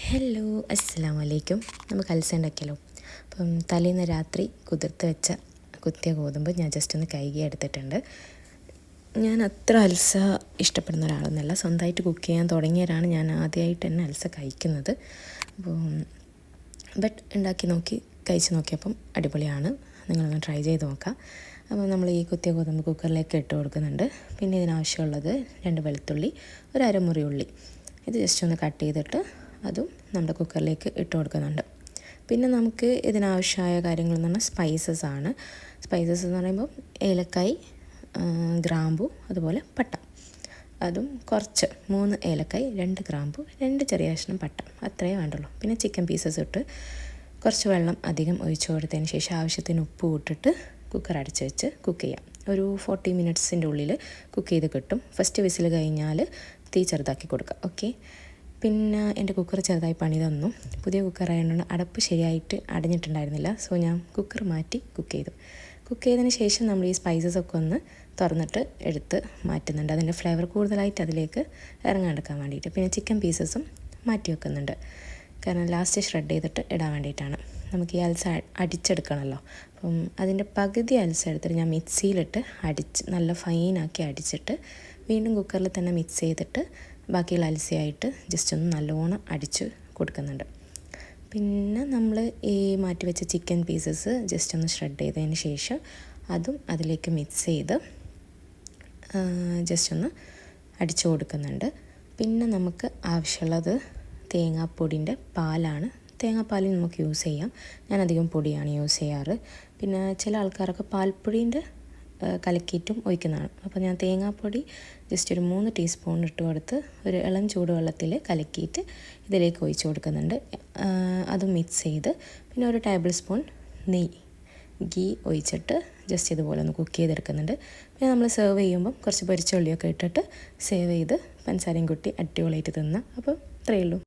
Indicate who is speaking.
Speaker 1: Hello അസ്സാം വലൈക്കും നമുക്ക് അൽസ ഉണ്ടാക്കിയല്ലോ അപ്പം തലേന്ന് രാത്രി കുതിർത്ത് വെച്ച കുത്തിയ ഗോതമ്പ് ഞാൻ ജസ്റ്റ് ഒന്ന് കൈകി എടുത്തിട്ടുണ്ട്. ഞാൻ അത്ര അൽസ ഇഷ്ടപ്പെടുന്ന ഒരാളൊന്നുമല്ല സ്വന്തമായിട്ട് കുക്ക് ചെയ്യാൻ തുടങ്ങിയവരാണ് ഞാൻ ആദ്യമായിട്ട് തന്നെ അൽസ കഴിക്കുന്നത്. അപ്പോൾ ബട്ട് ഉണ്ടാക്കി നോക്കി കഴിച്ച് നോക്കിയപ്പം അടിപൊളിയാണ്. നിങ്ങളൊന്ന് ട്രൈ ചെയ്ത് നോക്കാം. അപ്പോൾ നമ്മൾ ഈ കുത്തിയ ഗോതമ്പ് കുക്കറിലേക്ക് ഇട്ട് കൊടുക്കുന്നുണ്ട്. പിന്നെ ഇതിനാവശ്യമുള്ളത് രണ്ട് വെളുത്തുള്ളി ഒരു അരമുറി ഉള്ളി. ഇത് ജസ്റ്റ് ഒന്ന് കട്ട് ചെയ്തിട്ട് അതും നമ്മുടെ കുക്കറിലേക്ക് ഇട്ട് കൊടുക്കുന്നുണ്ട്. പിന്നെ നമുക്ക് ഇതിനാവശ്യമായ കാര്യങ്ങൾ എന്ന് പറഞ്ഞാൽ സ്പൈസസ് ആണ്. സ്പൈസസ് എന്ന് പറയുമ്പോൾ ഏലക്കായ് ഗ്രാമ്പു അതുപോലെ പട്ട. അതും കുറച്ച് മൂന്ന് ഏലക്കായ് രണ്ട് ഗ്രാമ്പു രണ്ട് ചെറിയ കഷ്ണം പട്ട. അത്രയേ വേണ്ടുള്ളൂ. പിന്നെ ചിക്കൻ പീസസ് ഇട്ട് കുറച്ച് വെള്ളം അധികം ഒഴിച്ചു കൊടുത്തതിന് ശേഷം ആവശ്യത്തിന് ഉപ്പ് ഇട്ടിട്ട് കുക്കർ അടച്ച് വെച്ച് കുക്ക് ചെയ്യാം. ഒരു ഫോർട്ടി മിനിറ്റ്സിന്റെ ഉള്ളിൽ കുക്ക് ചെയ്ത് കിട്ടും. ഫസ്റ്റ് വിസിൽ കഴിഞ്ഞാൽ തീ ചെറുതാക്കി കൊടുക്കുക. ഓക്കെ പിന്നെ എന്റെ കുക്കർ ചെറുതായി പണി തന്നു. പുതിയ കുക്കർ ആയതുകൊണ്ട് അടപ്പ് ശരിയായിട്ട് അടഞ്ഞിട്ടുണ്ടായിരുന്നില്ല. സോ ഞാൻ കുക്കർ മാറ്റി കുക്ക് ചെയ്തു. കുക്ക് ചെയ്തതിന് ശേഷം നമ്മൾ ഈ സ്പൈസസ് ഒക്കെ ഒന്ന് തുറന്നിട്ട് എടുത്ത് മാറ്റുന്നുണ്ട്. അതിന്റെ ഫ്ലേവർ കൂടുതലായിട്ട് അതിലേക്ക് ഇറങ്ങാണ്ടെടുക്കാൻ വേണ്ടിയിട്ട്. പിന്നെ ചിക്കൻ പീസസും മാറ്റി വെക്കുന്നുണ്ട്. കാരണം ലാസ്റ്റ് ഷ്രെഡ് ചെയ്തിട്ട് ഇടാൻ വേണ്ടിയിട്ടാണ്. നമുക്ക് ഈ അൽസ അടിച്ചെടുക്കണമല്ലോ. അപ്പം അതിന്റെ പകുതി അൽസ എടുത്തിട്ട് ഞാൻ മിക്സിയിലിട്ട് അടിച്ച് നല്ല ഫൈനാക്കി അടിച്ചിട്ട് വീണ്ടും കുക്കറിൽ തന്നെ മിക്സ് ചെയ്തിട്ട് ബാക്കിയുള്ള അലസിയായിട്ട് ജസ്റ്റ് ഒന്ന് നല്ലോണം അടിച്ച് കൊടുക്കുന്നുണ്ട്. പിന്നെ നമ്മൾ ഈ മാറ്റി വെച്ച ചിക്കൻ പീസസ് ജസ്റ്റ് ഒന്ന് ഷ്രെഡ് ചെയ്തതിന് ശേഷം അതും അതിലേക്ക് മിക്സ് ചെയ്ത് ജസ്റ്റ് ഒന്ന് അടിച്ചു കൊടുക്കുന്നുണ്ട്. പിന്നെ നമുക്ക് ആവശ്യമുള്ളത് തേങ്ങാപ്പൊടിന്റെ പാലാണ്. തേങ്ങാപ്പാൽ നമുക്ക് യൂസ് ചെയ്യാം. ഞാൻ അധികം പൊടിയാണ് യൂസ് ചെയ്യാറ്. പിന്നെ ചില ആൾക്കാരൊക്കെ പാൽപ്പൊടീന്റെ കലക്കിയിട്ടും ഒഴിക്കുന്നതാണ്. അപ്പോൾ ഞാൻ തേങ്ങാപ്പൊടി ജസ്റ്റ് ഒരു മൂന്ന് ടീസ്പൂൺ ഇട്ട് കൊടുത്ത് ഒരു ഇളം ചൂടുവെള്ളത്തിൽ കലക്കിയിട്ട് ഇതിലേക്ക് ഒഴിച്ച് കൊടുക്കുന്നുണ്ട്. അത് മിക്സ് ചെയ്ത് പിന്നെ ഒരു ടേബിൾ സ്പൂൺ നെയ്യ് ഗീ ഒഴിച്ചിട്ട് ജസ്റ്റ് ഇതുപോലെ ഒന്ന് കുക്ക് ചെയ്തെടുക്കുന്നുണ്ട്. പിന്നെ നമ്മൾ സെർവ് ചെയ്യുമ്പം കുറച്ച് പൊരിച്ചുള്ളിയൊക്കെ ഇട്ടിട്ട് സേവ് ചെയ്ത് പഞ്ചസാരയും കുട്ടി അടിപൊളിയായിട്ട് തിന്നാം. അപ്പോൾ ഇത്രയേ ഉള്ളൂ.